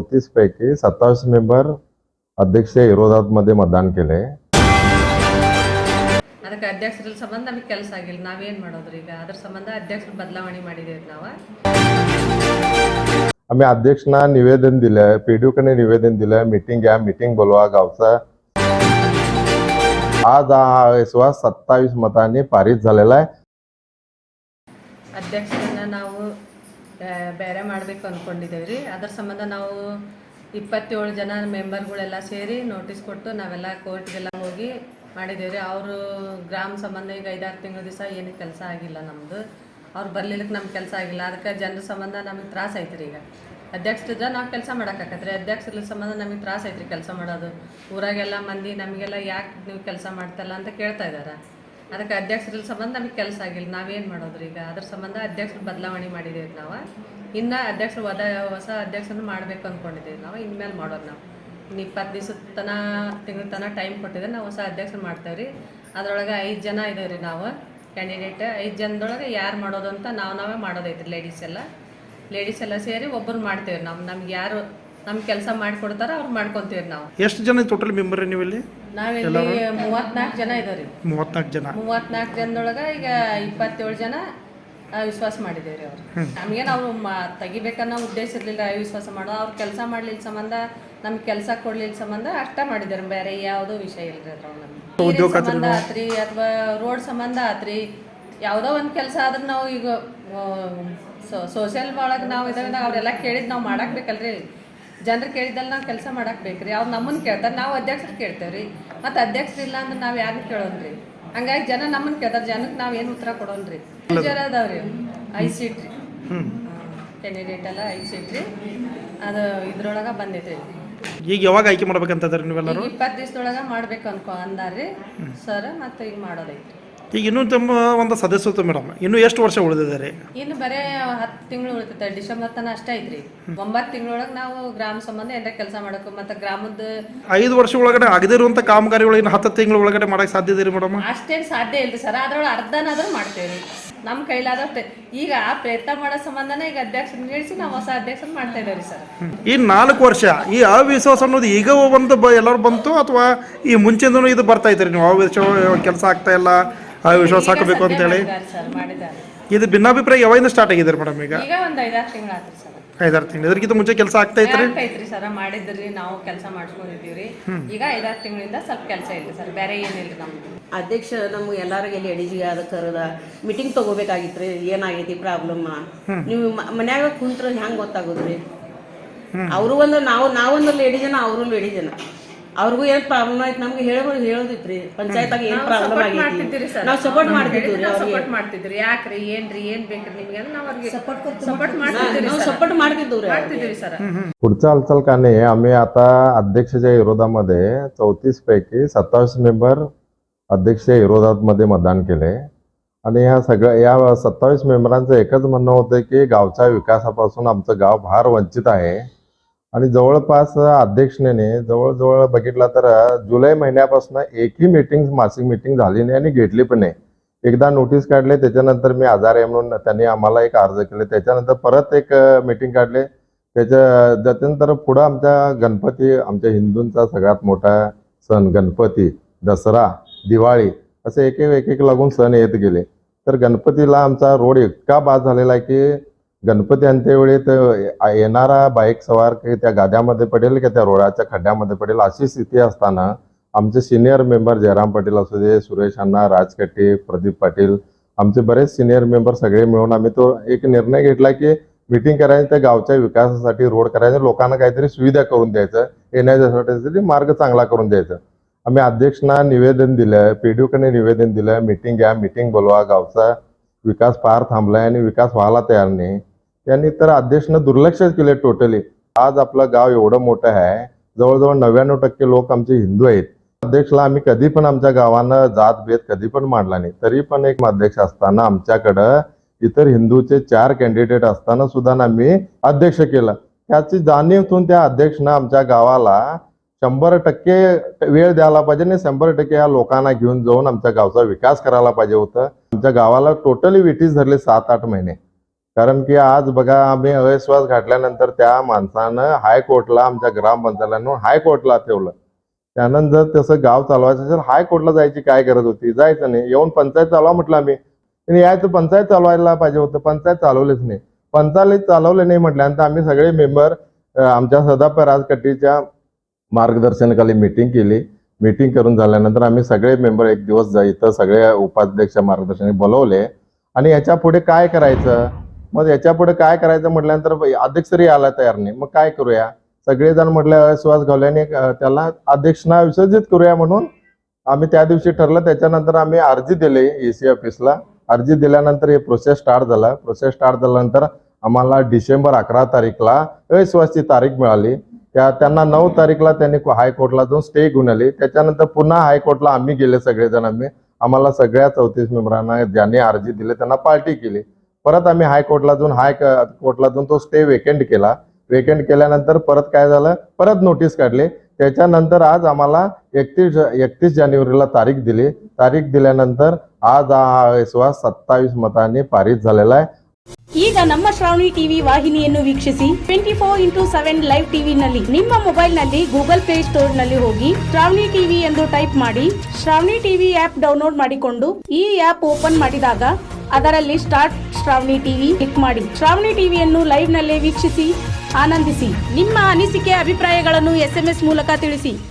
चौतीस पैकी सत्तावीस मेंबर अध्यक्ष विरोधात मध्ये मतदान केले ಅದಕ್ಕೆ ಅಧ್ಯಕ್ಷರ ಸಂಬಂಧ ನಮಗೆ ಕೆಲಸ ಆಗಿಲ್ಲ ನಾವೇನು ಮಾಡೋದ್ರಿ ಈಗ ಅದ್ರ ಸಂಬಂಧ ಅಧ್ಯಕ್ಷರು ಬದಲಾವಣೆ ಮಾಡಿದೇವೆ ನಾವು आम्ही अध्यक्षना निवेदन दिलं पीडीओकडे निवेदन दिलं मीटिंग घ्या मीटिंग बोलवा गावचा आज हा विश्वास सत्तावीस मतांनी पारित झालेला आहे ಅಧ್ಯಕ್ಷರನ್ನ ನಾವು ಆ, ಬೇರೆ ಮಾಡಬೇಕು ಅಂದ್ಕೊಂಡಿದ್ದೇವೆ ರೀ ಅದ್ರ ಸಂಬಂಧ ನಾವು ಇಪ್ಪತ್ತೇಳು ಜನ ಮೆಂಬರ್ಗಳೆಲ್ಲ ಸೇರಿ ನೋಟಿಸ್ ಕೊಟ್ಟು ನಾವೆಲ್ಲ ಕೋರ್ಟ್ಗೆಲ್ಲ ಹೋಗಿ ಮಾಡಿದ್ದೇವೆ ರೀ ಅವರು ಗ್ರಾಮ ಸಂಬಂಧ ಈಗ ಐದಾರು ತಿಂಗಳ ದಿವಸ ಏನು ಕೆಲಸ ಆಗಿಲ್ಲ ನಮ್ಮದು ಅವ್ರು ಬರ್ಲಿಲ್ಲಕ್ಕೆ ನಮ್ಗೆ ಕೆಲಸ ಆಗಿಲ್ಲ. ಅದಕ್ಕೆ ಜನರ ಸಂಬಂಧ ನಮಗೆ ತ್ರಾಸ ಐತ್ರಿ ಈಗ. ಅಧ್ಯಕ್ಷರಿದ್ರೆ ನಾವು ಕೆಲಸ ಮಾಡೋಕ್ಕಾಗತ್ತೆ ಅಧ್ಯಕ್ಷರ ಸಂಬಂಧ ನಮಗೆ ತ್ರಾಸ ಐತ್ರಿ ಕೆಲಸ ಮಾಡೋದು. ಊರಾಗೆಲ್ಲ ಮಂದಿ ನಮಗೆಲ್ಲ ಯಾಕೆ ನೀವು ಕೆಲಸ ಮಾಡ್ತಲ್ಲ ಅಂತ ಕೇಳ್ತಾ ಇದ್ದಾರೆ ಅದಕ್ಕೆ ಅಧ್ಯಕ್ಷರ ಸಂಬಂಧ ನಮಗೆ ಕೆಲಸ ಆಗಿಲ್ಲ. ನಾವೇನು ಮಾಡೋದ್ರಿ ಈಗ? ಅದ್ರ ಸಂಬಂಧ ಅಧ್ಯಕ್ಷರು ಬದಲಾವಣೆ ಮಾಡಿದ್ದೇವೆ ನಾವು. ಇನ್ನು ಅಧ್ಯಕ್ಷರು ಹೊದ, ಹೊಸ ಅಧ್ಯಕ್ಷರನ್ನು ಮಾಡಬೇಕು ಅಂದ್ಕೊಂಡಿದ್ದೇವೆ ನಾವು. ಇನ್ಮೇಲೆ ಮಾಡೋದು ನಾವು. ಇನ್ನು ಇಪ್ಪತ್ತು ದಿವಸದ ತನ, ತಿಂಗಳ ತನಕ ಟೈಮ್ ಕೊಟ್ಟಿದ್ರೆ ನಾವು ಹೊಸ ಅಧ್ಯಕ್ಷರು ಮಾಡ್ತೇವೆ ರೀ ಅದರೊಳಗೆ ಐದು ಜನ ಇದ್ದೇವೆ ರೀ ನಾವು ಕ್ಯಾಂಡಿಡೇಟ್ ಐದು ಜನದೊಳಗೆ ಯಾರು ಮಾಡೋದು ಅಂತ ನಾವು ನಾವೇ ಮಾಡೋದೈತ್ರಿ ಲೇಡೀಸ್ ಎಲ್ಲ. ಲೇಡೀಸ್ ಎಲ್ಲ ಸೇರಿ ಒಬ್ಬರು ಮಾಡ್ತೇವೆ ನಾವು. ನಮ್ಗೆ ಯಾರು ನಮ್ಮ ಕೆಲಸ ಮಾಡ್ಕೊಡ್ತಾರ ಅವ್ರು ಮಾಡ್ಕೊಂತೀವಿ ನಾವು. ಎಷ್ಟು ಜನ ಟೋಟಲ್ ಮೆಂಬರ್ ನೀವು ಇಲ್ಲಿ ನಾವಿಲ್ಲಿ? ಮೂವತ್ನಾಲ್ಕು ಜನ ಇದ್ದೇವೆ ರೀ ಮೂವತ್ನಾಲ್ಕು ಜನ. ಮೂವತ್ನಾಲ್ಕು ಜನದೊಳಗೆ ಈಗ ಇಪ್ಪತ್ತೇಳು ಜನ ವಿಶ್ವಾಸ ಮಾಡಿದ್ದೇವೆ ರೀ ಅವರು ನಮಗೇನು ಅವ್ರು ಮ ತೆಗಿಬೇಕನ್ನೋ ಉದ್ದೇಶ ಇರಲಿಲ್ಲ ವಿಶ್ವಾಸ ಮಾಡೋ ಅವ್ರು ಕೆಲಸ ಮಾಡ್ಲಿಲ್ಲ ಸಂಬಂಧ ನಮ್ಗೆ ಕೆಲಸ ಕೊಡ್ಲಿಲ್ಲ ಸಂಬಂಧ ಅಷ್ಟ ಮಾಡಿದ್ದಾರೆ ಬೇರೆ ಯಾವುದೋ ವಿಷಯ ಇಲ್ರಿ ಅದ್ರೊಳಗೆ ಸಂಬಂಧ ಆತ್ರಿ ಅಥವಾ ರೋಡ್ ಸಂಬಂಧ ಆತ್ರಿ ಯಾವುದೋ ಒಂದು ಕೆಲಸ ಆದ್ರೆ ನಾವು ಈಗ ಸೋಷಿಯಲ್ ಒಳಗೆ ನಾವು ಇದಾವೆ ಅವರೆಲ್ಲ ಕೇಳಿದ್ ನಾವು ಮಾಡಕ್ ಬೇಕಲ್ರಿ. ಜನರು ಕೇಳಿದಲ್ಲಿ ನಾವು ಕೆಲಸ ಮಾಡಕ್ಕೆ ಬೇಕ್ರಿ. ಅವ್ರು ನಮ್ಮನ್ನ ಕೇಳ್ತಾರೆ ನಾವು ಅಧ್ಯಕ್ಷರು ಕೇಳ್ತೇವೆ ರೀ ಮತ್ತು ಅಧ್ಯಕ್ಷರು ಇಲ್ಲ ಅಂದ್ರೆ ನಾವು ಯಾರನ್ನ ರೀ ಹಂಗಾಗಿ ಜನ ನಮ್ಮನ್ನು ಕೇಳ್ತಾರೆ ಜನಕ್ಕೆ ನಾವು ಏನು ಉತ್ತರ ಕೊಡೋನ್ರಿ? ಜರ ರೀ ಐ ಸೀಟ್ ರೀ. ಕ್ಯಾಂಡಿಡೇಟ್ ಎಲ್ಲ ಐ ಸೀಟ್ ರೀ. ಅದು ಇದ್ರೊಳಗೆ ಬಂದೈತೆ ರೀ ಈಗ ಯಾವಾಗ ಆಯ್ಕೆ ಮಾಡ್ಬೇಕಂತಂದ್ರೆ ನೀವೆಲ್ಲರೂ? ಇಪ್ಪತ್ತು ದಿವಸದೊಳಗೆ ಮಾಡ್ಬೇಕು ಅನ್ಕೊ ಅಂದಾರ್ರಿ. ಸರ್ ಮತ್ತು ಈಗ ಮಾಡೋದೈತಿ ಈಗ ಇನ್ನೂ ತಮ್ಮ ಒಂದು ಸದಸ್ಯತ್ವ ಮೇಡಮ್. ಇನ್ನೂ ಎಷ್ಟು ವರ್ಷ ಉಳಿದಿದ್ದಾರೆ ಇನ್ನು ಬರೇ ಹತ್ತು ತಿಂಗಳು ಉಳಿತೈತೆ ಡಿಸೆಂಬರ್ ತನಕ ಅಷ್ಟೇ ಐತ್ರಿ. ಒಂಬತ್ತು ತಿಂಗಳೊಳಗೆ ನಾವು ಗ್ರಾಮ ಸಂಬಂಧ ಏನಾರ ಕೆಲಸ ಮಾಡಬೇಕು ಮತ್ತು ಗ್ರಾಮದ ಐದು ವರ್ಷ ಒಳಗಡೆ ಆಗದಿರುವಂಥ ಕಾಮಗಾರಿಗಳು ಇನ್ನು ಹತ್ತು ತಿಂಗಳ ಒಳಗಡೆ ಮಾಡಕ್ಕೆ ಸಾಧ್ಯ ಇದೆ ಮೇಡಮ್? ಅಷ್ಟೇನು ಸಾಧ್ಯ ಇಲ್ಲ ಸರ್. ಅದ್ರೊಳಗೆ ಅರ್ಧನಾದ್ರೂ ಮಾಡ್ತೇವೆ ನಮ್ಮ ಕೈಲಾದಷ್ಟೇ ಈಗ ಪ್ರಯತ್ನ ಮಾಡೋ ಸಂಬಂಧನೇ ಈಗ ಅಧ್ಯಕ್ಷ ನಿಲ್ಲಿಸಿ ನಾವು ಹೊಸ ಅಧ್ಯಕ್ಷನ ಮಾಡ್ತಾ ಇದ್ದೇವೆ ಸರ್. ಈ ನಾಲ್ಕು ವರ್ಷ ಈ ಅವಿಶ್ವಾಸ ಅನ್ನೋದು ಈಗ ಒಂದು ಬ ಎಲ್ಲರೂ ಬಂತು ಅಥವಾ ಈ ಮುಂಚೆನೂ ಇದು ಬರ್ತಾ ಇದ್ರಿ ನೀವು ಅವಿಶ್ವಾಸ ಕೆಲಸ ಆಗ್ತಾ ಇಲ್ಲ ಅವಿಶ್ವಾಸ ಹಾಕಬೇಕು ಅಂತೇಳಿ. ಸರ್ ಇದು ಭಿನ್ನಾಭಿಪ್ರಾಯ ಯಾವಾಗಿಂದ ಸ್ಟಾರ್ಟ್ ಆಗಿದೆ ಮೇಡಮ್ ಈಗ? ಈಗ ಒಂದು ಐದಾರು ತಿಂಗಳಾತ್ರಿ ಸರ್. ಐದಾರು ತಿಂಗಳು. ಇದಕ್ಕಿಂತ ಮುಂಚೆ ಕೆಲಸ ಆಗ್ತಾ ಇತ್ತು ಐತ್ರಿ ಸರ್ ಮಾಡಿದ್ರಿ ನಾವು ಕೆಲಸ ಮಾಡ್ಕೊಂಡಿದ್ದೀವ್ರಿ ಈಗ ಐದಾರು ತಿಂಗಳಿಂದ ಸ್ವಲ್ಪ ಕೆಲಸ ಇಲ್ಲ ಸರ್ ಬೇರೆ ಏನಿಲ್ಲ ನಮ್ದು. ಅಧ್ಯಕ್ಷ ನಮ್ಗೆ ಎಲ್ಲರಿಗೆ ಲೇಡೀಸ್ಗೆ ಅದ ಕರದ ಮೀಟಿಂಗ್ ತಗೋಬೇಕಾಗಿತ್ರಿ ಏನಾಗೈತಿ ಪ್ರಾಬ್ಲಮ್ ನೀವು ಮನ್ಯಾಗ ಕುಂತ್ರ ಹೆಂಗ್ ಗೊತ್ತಾಗೋದ್ರಿ? ಅವರು ಒಂದು ನಾವು ನಾವೊಂದು ಲೇಡಿ ಜನ ಅವರು ಲೇಡಿ ಜನ. ಅವ್ರಿಗೂ ಏನ್ ಪ್ರಾಬ್ಲಮ್ ಆಯ್ತು ನಮ್ಗೆ ಹೇಳೋ ಹೇಳೋದಿತ್ರಿ ಪಂಚಾಯತ್ದಾಗ ಏನ್ ಪ್ರಾಬ್ಲಮ್ ಮಾಡ್ತಿದ್ದೀರಿ ಆಗೈತಿ ಸರ್ ನಾವು ಸಪೋರ್ಟ್ ಮಾಡ್ತಿದ್ವಿ ರೀ ಅವ್ರಿಗೆ ಸಪೋರ್ಟ್ ಮಾಡ್ತಿದ್ರಿ ಯಾಕ್ರಿ ಏನ್ರಿ ಏನ್ ಬೇಕ್ರಿ ನಿಮ್ಗೆ ಅಂದ್ರೆ ನಾವು ಅವ್ರಿಗೆ ಸಪೋರ್ಟ್ ಮಾಡ್ತಿದ್ದೀರಿ ನಾವು ಸರ್ ಸಪೋರ್ಟ್ ಮಾಡ್ತಿದ್ವಿ ರೀ ಮಾಡ್ತಿದ್ದೀರಿ ಸರ್ पुढच्या हालचालकाने आम्ही आता अध्यक्षाच्या विरोधामध्ये चौतीस पैकी सत्तावीस मेंबर अध्यक्ष विरोधात मध्ये मतदान केले आणि या सगळ्या या सत्तावीस मेंबरांचं एकच म्हणणं होतं की गावच्या विकासापासून आमचं गाव फार वंचित आहे आणि जवळपास अध्यक्षने जवळजवळ बघितला तर जुलै महिन्यापासून एकही मीटिंग मासिक मीटिंग झाली नाही आणि घेतली पण नाही. एकदा नोटीस काढले त्याच्यानंतर मी आजार आहे म्हणून त्यांनी आम्हाला एक अर्ज केले. त्याच्यानंतर परत एक मीटिंग काढले. त्याच्या त्याच्यानंतर पुढं आमच्या गणपती आमच्या हिंदूंचा सगळ्यात मोठा सण गणपती दसरा दिवाळी असे एक एक एक लागून सण येत गेले. तर गणपतीला आमचा रोड इतका बाद झालेला आहे की गणपती आणते वेळी तर येणारा बाईक सवार की त्या गाद्यामध्ये पडेल की त्या रोडाच्या खड्ड्यामध्ये पडेल? अशी स्थिती असताना आमचे सिनियर मेंबर जयराम पाटील असू दे सुरेश अण्णा राज कट्टे प्रदीप पाटील आमचे बरेच सिनियर मेंबर सगळे मिळून आम्ही तो एक निर्णय घेतला की मिटिंग करायची त्या गावच्या विकासासाठी रोड करायचं लोकांना काहीतरी सुविधा करून द्यायचं येण्यासाठी मार्ग चांगला करून द्यायचा. आम्ही अध्यक्षना निवेदन दिलं पीडीओकडे निवेदन दिलं मिटिंग घ्या मिटिंग बोलवा गावचा विकास फार थांबलाय आणि विकास व्हायला तयार नाही. यांनी तर अध्यक्षनं दुर्लक्षच केले टोटली आज आपलं गाव एवढं मोठं आहे जवळजवळ नव्याण्णव टक्के लोक आमचे हिंदू आहेत. अध्यक्षला आम्ही कधी पण आमच्या गावानं जात भेद कधी पण मांडला नाही. तरी पण एक अध्यक्ष असताना आमच्याकडं इतर हिंदूचे चार कॅन्डिडेट असताना सुद्धा आम्ही अध्यक्ष केलं. त्याची जाणीव ठेवून त्या अध्यक्षनं आमच्या गावाला शंभर टक्के वेळ द्यायला पाहिजे आणि शंभर टक्के या लोकांना घेऊन जाऊन आमच्या गावचा विकास करायला पाहिजे होतं. आमच्या गावाला टोटली विटीस धरले सात आठ महिने. कारण की आज बघा आम्ही अविश्वास घातल्यानंतर त्या माणसानं हायकोर्टला आमच्या ग्रामपंचायतला हायकोर्टला ठेवलं. त्यानंतर तसं गाव चालवायचं असेल हायकोर्टला जायची काय गरज होती? जायचं नाही. येऊन पंचायत चालवा म्हटलं आम्ही. यायचं पंचायत चालवायला पाहिजे होतं. पंचायत चालवलेच नाही. पंचायत चालवले नाही म्हटल्यानंतर आम्ही सगळे मेंबर आमच्या सदापर राजकट्टीच्या मार्गदर्शनाखाली मीटिंग केली. मीटिंग करून झाल्यानंतर आम्ही सगळे मेंबर एक दिवस जा इथं सगळे उपाध्यक्ष मार्गदर्शनाने बोलवले. आणि याच्यापुढे काय करायचं? मग याच्यापुढे काय करायचं म्हटल्यानंतर अध्यक्ष तरी आला तयार नाही मग काय करूया? सगळेजण म्हटले अविश्वास घालल्याने त्याला अध्यक्षना विसर्जित करूया म्हणून आम्ही त्या दिवशी ठरलं. त्याच्यानंतर आम्ही अर्जी दिली एसी ऑफिसला. अर्जी दिल्यानंतर हे प्रोसेस स्टार्ट झाला. प्रोसेस स्टार्ट झाल्यानंतर आम्हाला डिसेंबर अकरा तारीखला अविश्वासची तारीख मिळाली. त्या त्यांना नऊ तारीखला त्यांनी हायकोर्टला जाऊन स्टे घेऊन आली. त्याच्यानंतर पुन्हा हायकोर्टला आम्ही गेले सगळेजण आम्ही. आम्हाला सगळ्या चौतीस मेंबरांना ज्यांनी अर्जी दिली त्यांना पार्टी केली. परत आम्ही हायकोर्टला जाऊन हाय कोर्टला जाऊन तो स्टे वेकेंट केला वेकेंट केल्यानंतर परत काय झालं परत नोटीस काढली त्याच्यानंतर आज आम्हाला एकतीस एकतीस जानेवारीला तारीख दिली तारीख दिल्यानंतर आज हा विश्वास सत्तावीस मतांनी पारित झालेला आहे ಈಗ ನಮ್ಮ ಶ್ರಾವಣಿ ಟಿವಿ ವಾಹಿನಿಯನ್ನು ವೀಕ್ಷಿಸಿ twenty four into seven live ಟಿವಿನಲ್ಲಿ ನಿಮ್ಮ ಮೊಬೈಲ್ನಲ್ಲಿ ಗೂಗಲ್ ಪ್ಲೇ ಸ್ಟೋರ್ನಲ್ಲಿ ಹೋಗಿ ಶ್ರಾವಣಿ ಟಿವಿ ಎಂದು ಟೈಪ್ ಮಾಡಿ ಶ್ರಾವಣಿ ಟಿವಿ ಆಪ್ ಡೌನ್ಲೋಡ್ ಮಾಡಿಕೊಂಡು ಈ ಆಪ್ ಓಪನ್ ಮಾಡಿದಾಗ ಅದರಲ್ಲಿ ಸ್ಟಾರ್ಟ್ ಶ್ರಾವಣಿ ಟಿವಿ ಕ್ಲಿಕ್ ಮಾಡಿ. ಶ್ರಾವಣಿ ಟಿವಿಯನ್ನು ಲೈವ್ನಲ್ಲೇ ವೀಕ್ಷಿಸಿ, ಆನಂದಿಸಿ. ನಿಮ್ಮ ಅನಿಸಿಕೆ, ಅಭಿಪ್ರಾಯಗಳನ್ನು ಎಸ್ ಮೂಲಕ ತಿಳಿಸಿ.